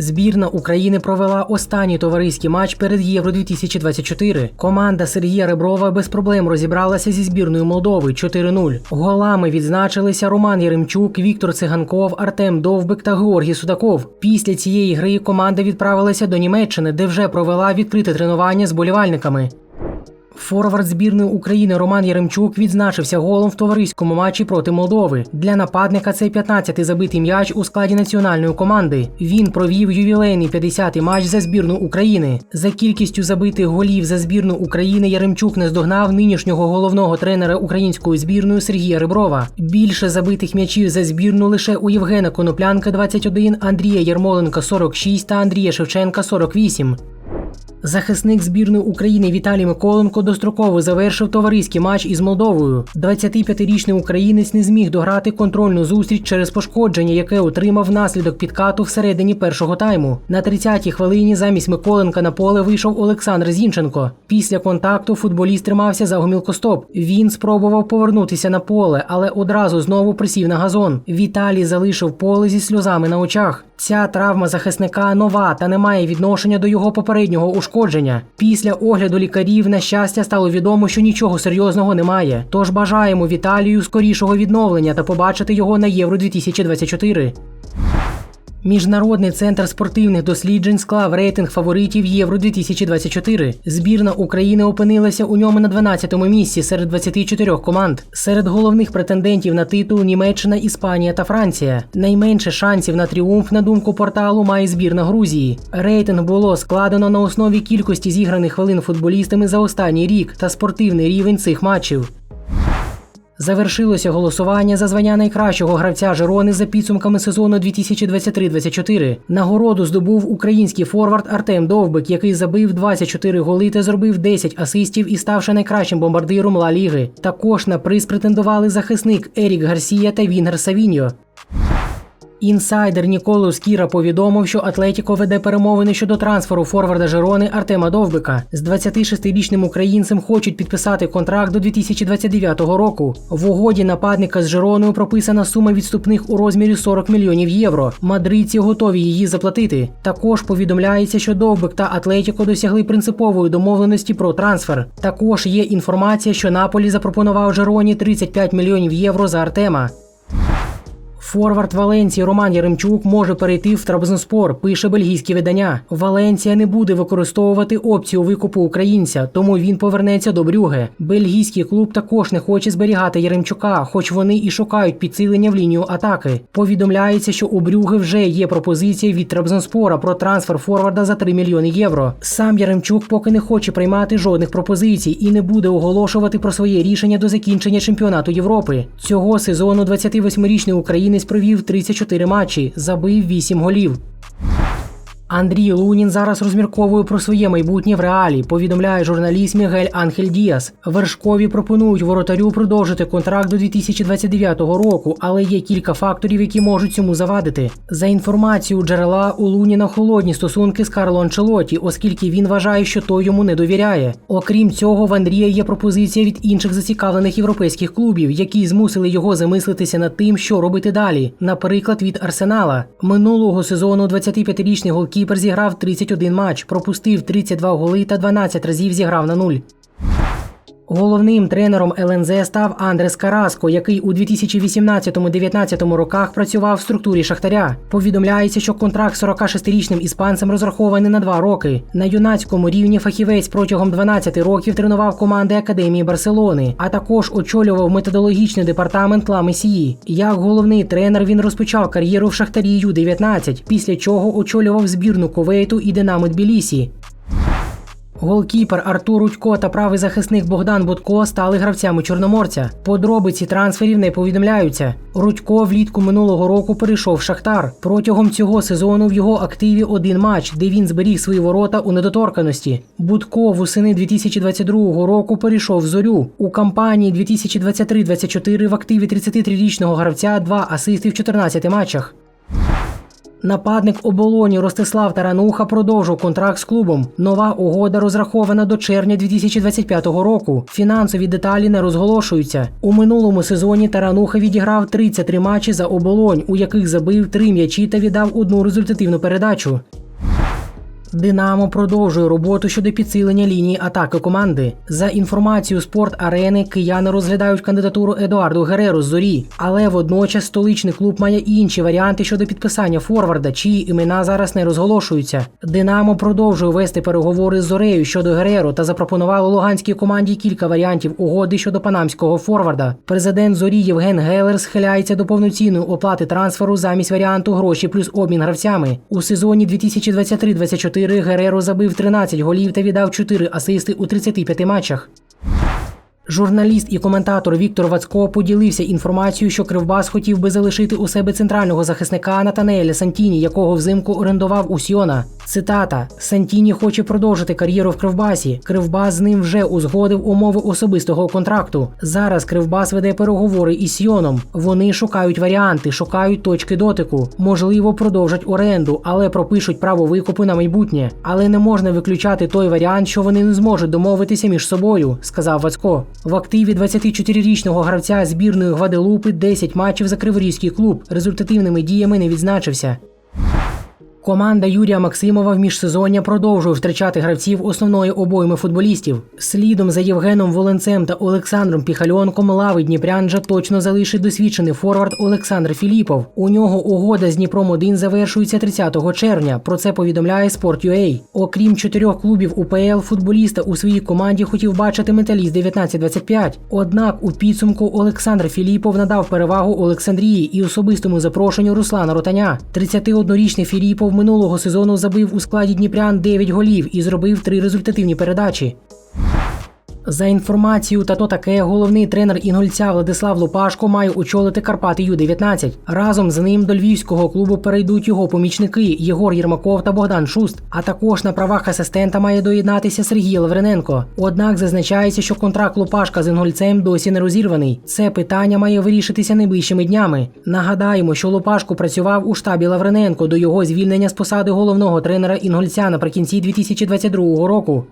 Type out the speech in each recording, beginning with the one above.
Збірна України провела останній товариський матч перед Євро 2024. Команда Сергія Реброва без проблем розібралася зі збірною Молдови 4-0. Голами відзначилися Роман Яремчук, Віктор Циганков, Артем Довбик та Георгій Судаков. Після цієї гри команда відправилася до Німеччини, де вже провела відкрите тренування з болівальниками. Форвард збірної України Роман Яремчук відзначився голом в товариському матчі проти Молдови. Для нападника це 15-й забитий м'яч у складі національної команди. Він провів ювілейний 50-й матч за збірну України. За кількістю забитих голів за збірну України Яремчук наздогнав нинішнього головного тренера української збірної Сергія Реброва. Більше забитих м'ячів за збірну лише у Євгена Коноплянка 21, Андрія Ярмоленка 46 та Андрія Шевченка 48. Захисник збірної України Віталій Миколенко достроково завершив товариський матч із Молдовою. 25-річний українець не зміг дограти контрольну зустріч через пошкодження, яке отримав внаслідок підкату всередині першого тайму. На 30-й хвилині замість Миколенка на поле вийшов Олександр Зінченко. Після контакту футболіст тримався за гомілкостоп. Він спробував повернутися на поле, але одразу знову присів на газон. Віталій залишив поле зі сльозами на очах. Ця травма захисника нова та не має відношення до його попереднього ушкодження. Після огляду лікарів, на щастя, стало відомо, що нічого серйозного немає. Тож бажаємо Віталію скорішого відновлення та побачити його на Євро 2024. Міжнародний центр спортивних досліджень склав рейтинг фаворитів Євро 2024. Збірна України опинилася у ньому на 12-му місці серед 24 команд. Серед головних претендентів на титул Німеччина, Іспанія та Франція. Найменше шансів на тріумф, на думку порталу, має збірна Грузії. Рейтинг було складено на основі кількості зіграних хвилин футболістами за останній рік та спортивний рівень цих матчів. Завершилося голосування за звання найкращого гравця Жерони за підсумками сезону 2023-24. Нагороду здобув український форвард Артем Довбик, який забив 24 голи та зробив 10 асистів і ставши найкращим бомбардиром Ла Ліги. Також на приз претендували захисник Ерік Гарсія та Вінгер Савіньо. Інсайдер Ніколо Скіра повідомив, що Атлетіко веде перемовини щодо трансферу форварда Жерони Артема Довбика. З 26-річним українцем хочуть підписати контракт до 2029 року. В угоді нападника з Жероною прописана сума відступних у розмірі 40 мільйонів євро. Мадридці готові її заплатити. Також повідомляється, що Довбик та Атлетіко досягли принципової домовленості про трансфер. Також є інформація, що Наполі запропонував Жероні 35 мільйонів євро за Артема. Форвард Валенції Роман Яремчук може перейти в Трабзонспор, пише бельгійське видання. Валенція не буде використовувати опцію викупу українця, тому він повернеться до Брюге. Бельгійський клуб також не хоче зберігати Яремчука, хоч вони і шукають підсилення в лінію атаки. Повідомляється, що у Брюге вже є пропозиція від Трабзонспора про трансфер форварда за 3 мільйони євро. Сам Яремчук поки не хоче приймати жодних пропозицій і не буде оголошувати про своє рішення до закінчення чемпіонату Європи. Цього сезону 28-річний українець провів 34 матчі, забив 8 голів. Андрій Лунін зараз розмірковує про своє майбутнє в реалі. Повідомляє журналіст Мігель Анхель Діас. Вершкові пропонують воротарю продовжити контракт до 2029 року, але є кілька факторів, які можуть цьому завадити. За інформацією джерела у Луніна холодні стосунки з Карло Анчелоті, оскільки він вважає, що той йому не довіряє. Окрім цього, в Андрія є пропозиція від інших зацікавлених європейських клубів, які змусили його замислитися над тим, що робити далі. Наприклад, від Арсенала минулого сезону 25-річний голкіпер Кіпер зіграв 31 матч, пропустив 32 голи та 12 разів зіграв на нуль. Головним тренером ЛНЗ став Андрес Караско, який у 2018-19 роках працював в структурі Шахтаря. Повідомляється, що контракт 46-річним іспанцем розрахований на два роки. На юнацькому рівні фахівець протягом 12 років тренував команди Академії Барселони, а також очолював методологічний департамент Ла Месії. Як головний тренер він розпочав кар'єру в Шахтарі Ю-19, після чого очолював збірну Ковейту і Динамо Тбілісі. Голкіпер Артур Рудько та правий захисник Богдан Будко стали гравцями Чорноморця. Подробиці трансферів не повідомляються. Рудько влітку минулого року перейшов в Шахтар. Протягом цього сезону в його активі один матч, де він зберіг свої ворота у недоторканості. Будко восени 2022 року перейшов в зорю. У кампанії 2023-24 в активі 33-річного гравця два асисти в 14 матчах. Нападник оболоні Ростислав Тарануха продовжив контракт з клубом. Нова угода розрахована до червня 2025 року. Фінансові деталі не розголошуються. У минулому сезоні Тарануха відіграв 33 матчі за оболонь, у яких забив 3 м'ячі та віддав одну результативну передачу. Динамо продовжує роботу щодо підсилення лінії атаки команди. За інформацією спорт арени, кияни розглядають кандидатуру Едуарду Гереро з зорі, але водночас столичний клуб має інші варіанти щодо підписання форварда, чиї імена зараз не розголошуються. Динамо продовжує вести переговори з зорею щодо Гереро та запропонувало луганській команді кілька варіантів угоди щодо панамського форварда. Президент зорі Євген Гелер схиляється до повноцінної оплати трансферу замість варіанту гроші плюс обмін гравцями. У сезоні 2023-24 Гереро забив 13 голів та віддав 4 асисти у 35 матчах. Журналіст і коментатор Віктор Вацько поділився інформацією, що Кривбас хотів би залишити у себе центрального захисника Натанеля Сантіні, якого взимку орендував у Сіона. Цитата: Сантіні хоче продовжити кар'єру в Кривбасі. Кривбас з ним вже узгодив умови особистого контракту. Зараз Кривбас веде переговори із Сіоном. Вони шукають варіанти, шукають точки дотику. Можливо, продовжать оренду, але пропишуть право викупу на майбутнє. Але не можна виключати той варіант, що вони не зможуть домовитися між собою, сказав Вацько. В активі 24-річного гравця збірної Гваделупи 10 матчів за Криворізький клуб. Результативними діями не відзначився. Команда Юрія Максимова в міжсезоння продовжує втрачати гравців основної обойми футболістів. Слідом за Євгеном Воленцем та Олександром Піхальонком лави Дніпрянджа точно залишить досвідчений форвард Олександр Філіпов. У нього угода з Дніпром 1 завершується 30 червня. Про це повідомляє Sport.ua. Окрім чотирьох клубів УПЛ, футболіста у своїй команді хотів бачити металіст 1925. Однак у підсумку Олександр Філіпов надав перевагу Олександрії і особистому запрошенню Руслана Ротаня. 31-річний Філіпов минулого сезону забив у складі Дніпрян 9 голів і зробив три результативні передачі. За інформацією та то таке, головний тренер інгульця Владислав Лупашко має очолити Карпати Ю-19. Разом з ним до львівського клубу перейдуть його помічники Єгор Єрмаков та Богдан Шуст. А також на правах асистента має доєднатися Сергій Лаврененко. Однак зазначається, що контракт Лупашка з інгульцем досі не розірваний. Це питання має вирішитися найближчими днями. Нагадаємо, що Лупашко працював у штабі Лаврененко до його звільнення з посади головного тренера інгульця наприкінці 2022 року.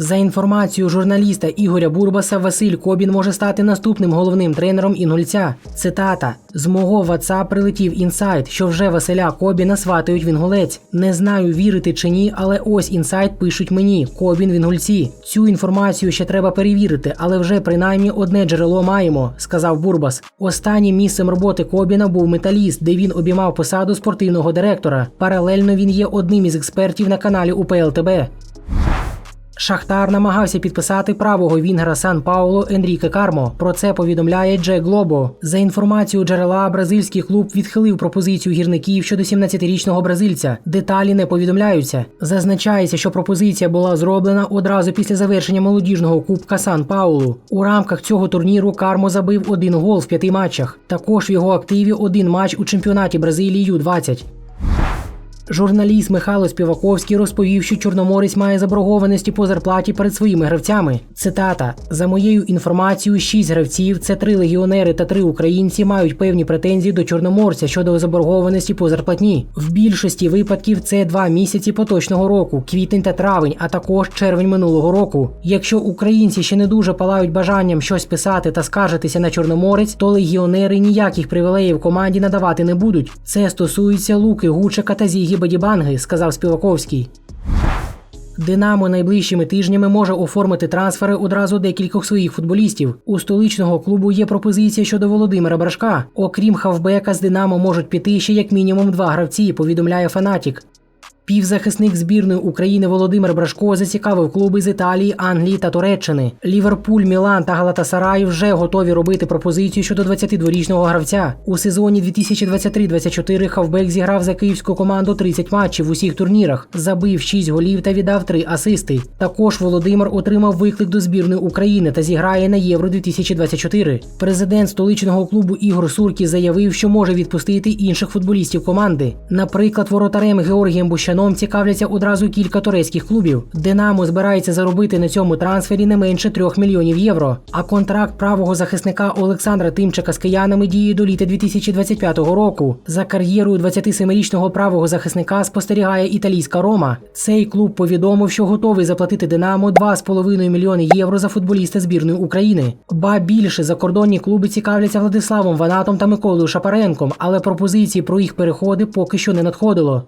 За інформацією журналіста Ігоря Бурбаса, Василь Кобін може стати наступним головним тренером інгульця. Цитата: з мого WhatsApp прилетів інсайт, що вже Василя Кобіна сватають в інгулець. Не знаю, вірити чи ні, але ось інсайт пишуть мені: Кобін в інгульці. Цю інформацію ще треба перевірити, але вже принаймні одне джерело маємо, сказав Бурбас. Останнім місцем роботи Кобіна був металіст, де він обіймав посаду спортивного директора. Паралельно він є одним із експертів на каналі УПЛ ТБ. Шахтар намагався підписати правого вінгера Сан Пауло Енріке Кармо. Про це повідомляє Джек Глобо. За інформацією джерела, бразильський клуб відхилив пропозицію гірників щодо 17-річного бразильця. Деталі не повідомляються. Зазначається, що пропозиція була зроблена одразу після завершення молодіжного кубка Сан Паулу. У рамках цього турніру Кармо забив один гол в п'яти матчах. Також в його активі один матч у чемпіонаті Бразилії Ю-20. Журналіст Михайло Співаковський розповів, що Чорноморець має заборгованості по зарплаті перед своїми гравцями. Цитата: за моєю інформацією, шість гравців це три легіонери та три українці мають певні претензії до Чорноморця щодо заборгованості по зарплатні. В більшості випадків це два місяці поточного року, квітень та травень, а також червень минулого року. Якщо українці ще не дуже палають бажанням щось писати та скаржитися на Чорноморець, то легіонери ніяких привілеїв команді надавати не будуть. Це стосується Луки Гучика та Зігі Бадібанги, сказав Співаковський. Динамо найближчими тижнями може оформити трансфери одразу декількох своїх футболістів. У столичного клубу є пропозиція щодо Володимира Брашка. Окрім хавбека, з Динамо можуть піти ще як мінімум два гравці. Повідомляє Фанатік. Півзахисник збірної України Володимир Брашко зацікавив клуби з Італії, Англії та Туреччини. Ліверпуль, Мілан та Галатасарай вже готові робити пропозицію щодо 22-річного гравця. У сезоні 2023-24 Хавбек зіграв за київську команду 30 матчів в усіх турнірах, забив 6 голів та віддав 3 асисти. Також Володимир отримав виклик до збірної України та зіграє на Євро 2024. Президент столичного клубу Ігор Суркі заявив, що може відпустити інших футболістів команди. Наприклад, воротарем Георгієм Бущаном Дніпряном цікавляться одразу кілька турецьких клубів. Динамо збирається заробити на цьому трансфері не менше 3 мільйонів євро. А контракт правого захисника Олександра Тимчика з киянами діє до літа 2025 року. За кар'єрою 27-річного правого захисника спостерігає італійська Рома. Цей клуб повідомив, що готовий заплатити Динамо 2,5 мільйони євро за футболіста збірної України. Ба більше закордонні клуби цікавляться Владиславом Ванатом та Миколою Шапаренком, але пропозиції про їх переходи поки що не надходило.